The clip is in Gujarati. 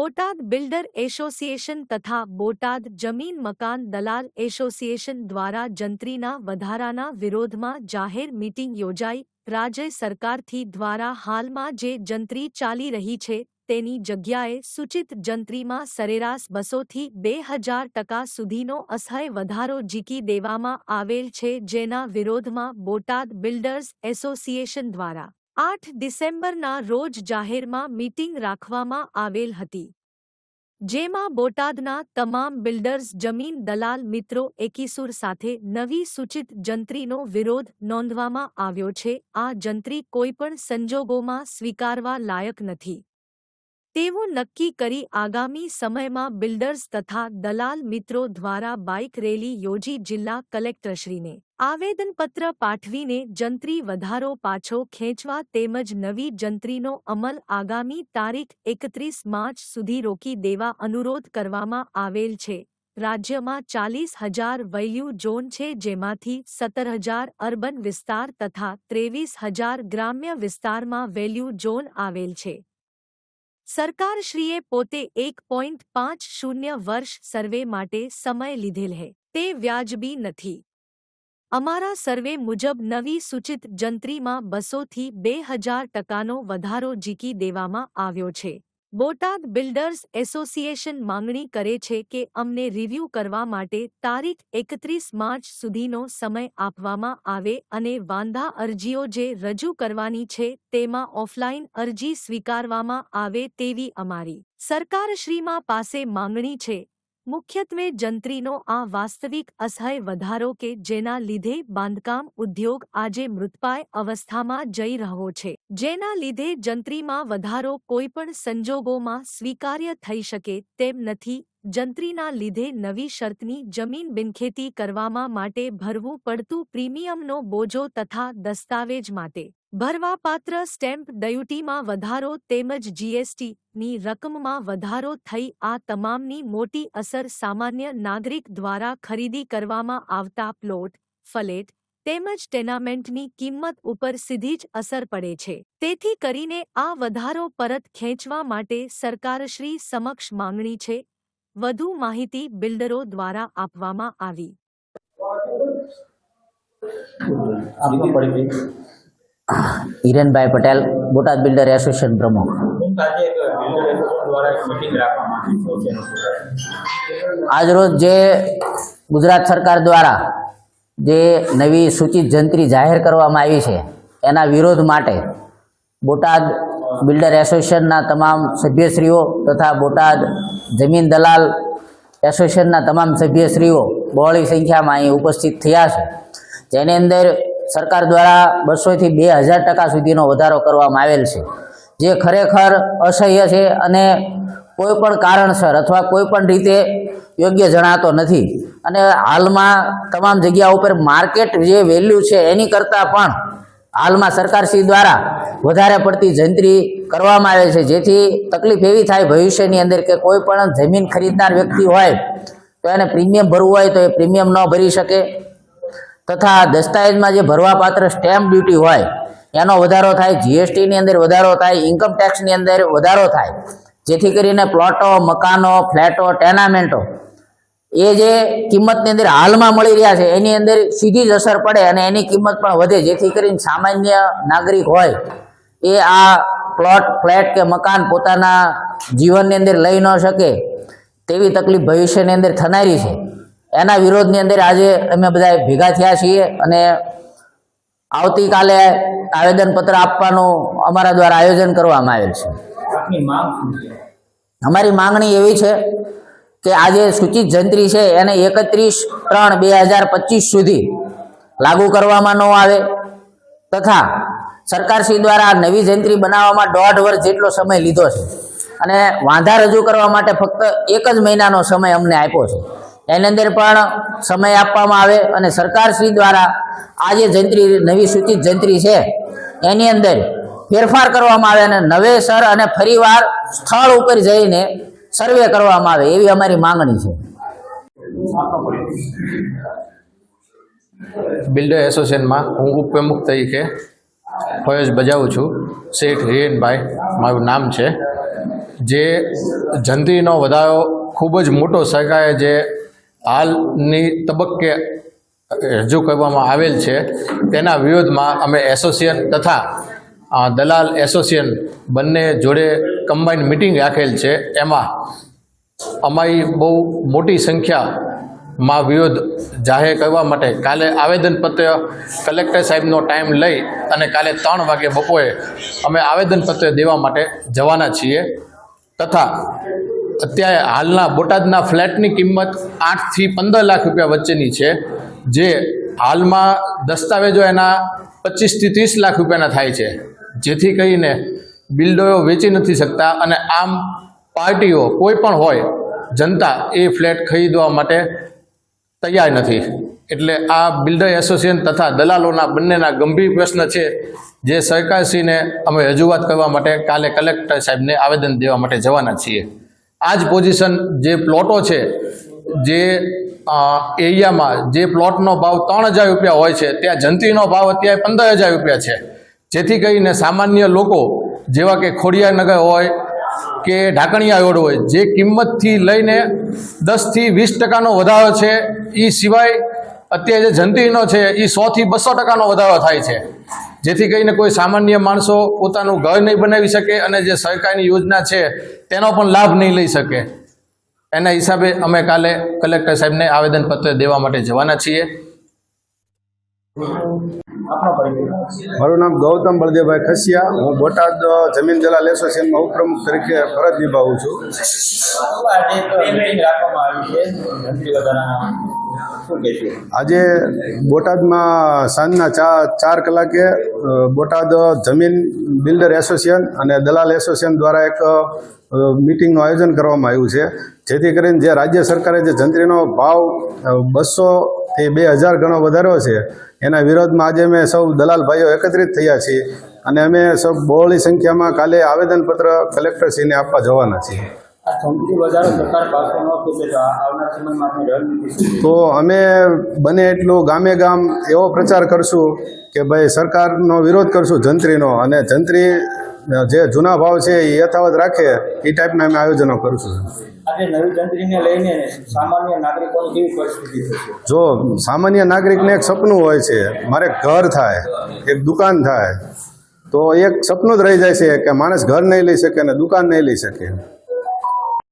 બોટાદ બિલ્ડર એસોસિએશન તથા બોટાદ જમીન મકાન દલાલ એસોસિએશન દ્વારા જંત્રીના વધારાના વિરોધમાં જાહેર મીટિંગ યોજાઈ. રાજ્ય સરકારથી દ્વારા હાલમાં જે જંત્રી ચાલી રહી છે, તેની જગ્યાએ સૂચિત જંત્રીમાં સરેરાશ બસોથી બે હજાર ટકા સુધીનો અસહ્ય વધારો જીકી દેવામાં આવેલ છે, જેના વિરોધમાં બોટાદ બિલ્ડર્સ એસોસિએશન દ્વારા આઠ ડિસેમ્બરના રોજ જાહેરમાં મીટિંગ રાખવામાં આવેલ હતી. જેમાં બોટાદના તમામ બિલ્ડર્સ, જમીન દલાલ મિત્રો એકીસુર સાથે નવી સૂચિત જંત્રીનો વિરોધ નોંધવામાં આવ્યો છે. આ જંત્રી કોઈપણ સંજોગોમાં સ્વીકારવા લાયક નથી. તેવું નક્કી કરી આગામી સમયમાં બિલ્ડર્સ તથા દલાલ મિત્રો દ્વારા બાઇક રેલી યોજી જિલ્લા કલેક્ટરશ્રીને આવેદનપત્ર પાઠવીને જંત્રી વધારો પાછો ખેંચવા તેમજ નવી જંત્રીનો અમલ આગામી તારીખ એકત્રીસ માર્ચ સુધી રોકી દેવા અનુરોધ કરવામાં આવેલ છે. રાજ્યમાં ચાલીસ હજાર વૈલ્યુ ઝોન છે જેમાંથી સત્તર હજાર અર્બન વિસ્તાર તથા ત્રેવીસ હજાર ગ્રામ્ય વિસ્તારમાં વેલ્યુ ઝોન આવેલ છે. સરકારશ્રીએ પોતે એક પોઈન્ટ પાંચ શૂન્ય વર્ષ સર્વે માટે સમય લીધેલ હે, તે વ્યાજબી નથી. અમારા સર્વે મુજબ નવી સૂચિત જંત્રીમાં બસોથી બે હજાર ટકાનો વધારો જીકી દેવામાં આવ્યો છે. બોટાદ બિલ્ડર્સ એસોસિએશન માંગણી કરે છે કે અમને રિવ્યૂ કરવા માટે તારીખ એકત્રીસ માર્ચ સુધીનો સમય આપવામાં આવે અને વાંધા અરજીઓ જે રજૂ કરવાની છે તેમાં ઓફલાઈન અરજી સ્વીકારવામાં આવે તેવી અમારી સરકારશ્રીમાં પાસે માંગણી છે. મુખ્યત્વે જંત્રીનો આ વાસ્તવિક અસહ્ય વધારો કે જેના લીધે બાંધકામ ઉદ્યોગ આજે મૃતપાય અવસ્થામાં જઈ રહ્યો છે. જેના લીધે જંત્રીમાં વધારો કોઈપણ સંજોગોમાં સ્વીકાર્ય થઈ શકે તેમ નથી જંત્રીના લીધે નવી શરતની જમીન બિનખેતી કરવામાં માટે ભરવું પડતું પ્રીમિયમનો બોજો તથા દસ્તાવેજ માટે. ભરવાપાત્ર સ્ટેમ્પ ડયુટીમાં વધારો તેમજ જીએસટીની રકમમાં વધારો થઈ આ તમામની મોટી અસર સામાન્ય નાગરિક દ્વારા ખરીદી કરવામાં આવતા પ્લોટ, ફલેટ તેમજ ટેનામેન્ટની કિંમત ઉપર સીધી જ અસર પડે છે. તેથી કરીને આ વધારો પરત ખેંચવા માટે સરકારશ્રી સમક્ષ માંગણી છે વધુ માહિતી બિલ્ડરો દ્વારા આપવામાં આવી હિરેનભાઈ પટેલ બોટાદ બિલ્ડર એસોસિએશન પ્રમુખ? આજરોજ જે ગુજરાત સરકાર દ્વારા જે નવી સૂચિત જંત્રી જાહેર કરવામાં આવી છે એના વિરોધ માટે બોટાદ બિલ્ડર એસોસિએશનના તમામ સભ્યશ્રીઓ તથા બોટાદ જમીન દલાલ એસોસિએશનના તમામ સભ્યશ્રીઓ બહોળી સંખ્યામાં અહીં ઉપસ્થિત થયા છે. જેની અંદર સરકાર દ્વારા બસોથી બે હજાર ટકા સુધીનો વધારો કરવામાં આવેલ છે. જે ખરેખર અસહ્ય છે અને કોઈ પણ કારણસર અથવા કોઈ પણ રીતે યોગ્ય જણાતો નથી. અને હાલમાં તમામ જગ્યા ઉપર માર્કેટ જે વેલ્યુ છે એની કરતાં પણ હાલમાં સરકારશ્રી દ્વારા વધારે પડતી જંત્રી કરવામાં આવે છે. જેથી તકલીફ એવી થાય ભવિષ્યની અંદર કે કોઈ પણ જમીન ખરીદનાર વ્યક્તિ હોય તો એને પ્રીમિયમ ભરવું હોય તો એ પ્રીમિયમ ન ભરી શકે. તથા દસ્તાવેજમાં જે ભરવાપાત્ર સ્ટેમ્પ ડ્યુટી હોય, એનો વધારો થાય, જીએસટીની અંદર વધારો થાય, ઇન્કમ ટેક્સની અંદર વધારો થાય. જેથી કરીને પ્લોટો, મકાનો, ફ્લેટો, ટેનામેન્ટો એ જે કિંમતની અંદર હાલમાં મળી રહ્યા છે, એની અંદર સીધી જ અસર પડે અને એની કિંમત પણ વધે. જેથી કરીને સામાન્ય નાગરિક હોય એ આ પ્લોટ ફ્લેટ કે મકાન પોતાના જીવનની અંદર લઈ ન શકે તેવી તકલીફ ભવિષ્યની અંદર થનારી છે. એના વિરોધની અંદર આજે અમે બધા ભેગા થયા છીએ અને આવતીકાલે આવેદનપત્ર આપવાનું અમારા દ્વારા આયોજન કરવામાં આવેલ છે? અમારી માંગણી એવી છે કે આજે સૂચિત જંત્રી છે એને એકત્રીસ ત્રણ બે હજાર પચીસ સુધી લાગુ કરવામાં ન આવે તથા સરકારશ્રી દ્વારા નવી જંત્રી બનાવવામાં દોઢ વર્ષ જેટલો સમય લીધો છે. અને વાંધા રજૂ કરવા માટે ફક્ત એક જ મહિનાનો સમય અમને આપ્યો છે. એની અંદર પણ સમય આપવામાં આવે અને સરકારશ્રી દ્વારા આ જે જંત્રી નવી સૂચિત જંત્રી છે, એની અંદર ફેરફાર કરવામાં આવે અને નવેસર અને ફરીવાર સ્થળ ઉપર જઈને સર્વે કરવામાં આવે એવી અમારી માંગણી છે. બિલ્ડર એસોસિએશનમાં હું ઉપપ્રમુખ તરીકે ફરજ બજાવું છું. શેઠ હિરેનભાઈ, મારું નામ છે. જે જંત્રીનો વધારો ખૂબ જ મોટો સરકારે જે હાલની તબક્કે રજૂ કરવામાં આવેલ છે, તેના વિરોધમાં અમે એસોસિએશન તથા દલાલ એસોસિએશન બંને જોડે કમ્બાઈન્ડ મિટિંગ રાખેલ છે. એમાં અમારી બહુ મોટી સંખ્યામાં વિરોધ જાહેર કરવા માટે કાલે આવેદનપત્ર કલેક્ટર સાહેબનો ટાઈમ લઈ અને કાલે ત્રણ વાગે બપોરે અમે આવેદનપત્ર દેવા માટે જવાના છીએ. તથા અત્યારે હાલના બોટાદના ફ્લેટની કિંમત આઠથી પંદર લાખ રૂપિયા વચ્ચેની છે, જે હાલમાં દસ્તાવેજો એના પચીસથી ત્રીસ લાખ રૂપિયાના થાય છે. જેથી કરીને બિલ્ડરો વેચી નથી શકતા અને આમ પાર્ટીઓ કોઈ પણ હોય જનતા એ ફ્લેટ ખરીદવા માટે તૈયાર નથી. એટલે આ બિલ્ડર એસોસિએશન તથા દલાલોના બંનેના ગંભીર પ્રશ્ન છે જે સરકારશ્રીને અમે રજૂઆત કરવા માટે કાલે કલેક્ટર સાહેબને આવેદન દેવા માટે જવાના છીએ. આ જ પોઝિશન જે પ્લોટો છે, જે એરિયામાં જે પ્લોટનો ભાવ ત્રણ હજાર રૂપિયા હોય છે, ત્યાં જંત્રીનો ભાવ અત્યારે પંદર હજાર રૂપિયા છે. જેથી કરીને સામાન્ય લોકો, જેવા કે ખોડિયાનગર હોય કે ઢાંકણીયા યોડ હોય. જે કિંમતથી લઈને દસથી વીસ ટકાનો વધારો છે એ સિવાય અત્યારે જે જંતીનો છે એ સોથી બસો ટકાનો વધારો થાય છે. જેથી કરીને કોઈ સામાન્ય માણસો પોતાનું ઘર નહીં બનાવી શકે અને જે સરકારની યોજના છે, તેનો પણ લાભ નહીં લઈ શકે. એના હિસાબે અમે કાલે કલેક્ટર સાહેબને આવેદનપત્ર દેવા માટે જવાના છીએ. મારું નામ ગૌતમ બળદેવભાઈ ખસિયા. હું બોટાદ જમીન દલાલ એસોસિએશનમાં ઉપપ્રમુખ તરીકે ફરજ નિભાવું છું. આજે બોટાદમાં સાંજના ચાર ચાર કલાકે બોટાદ જમીન બિલ્ડર એસોસિએશન અને દલાલ એસોસિએશન દ્વારા એક મિટિંગનું આયોજન કરવામાં આવ્યું છે. જેથી કરીને જે રાજ્ય સરકારે જે જંત્રીનો ભાવ બસોથી બે હજાર ગણો વધારો છે એના વિરોધમાં આજે અમે સૌ દલાલ ભાઈઓ એકત્રિત થયા છીએ અને અમે સૌ બહોળી સંખ્યામાં કાલે આવેદનપત્ર કલેક્ટરશ્રીને આપવા જવાના છીએ? તો અમે બને એટલું ગામે ગામ એવો પ્રચાર કરશું કે ભાઈ સરકારનો વિરોધ કરશું જંત્રીનો અને જંત્રી જે જૂના ભાવ છે એ યથાવત રાખે એ ટાઈપના અમે આયોજનો કરું આજે નવી જંત્રીને લઈને સામાન્ય નાગરિકોની કેવી પરિસ્થિતિ થશે જો સામાન્ય નાગરિકને એક સપનું હોય છે મારે ઘર થાય એક દુકાન થાય તો એક સપનું જ રહી જાય છે કે માણસ ઘર નહીં લઈ શકે અને દુકાન નહીં લઈ શકે.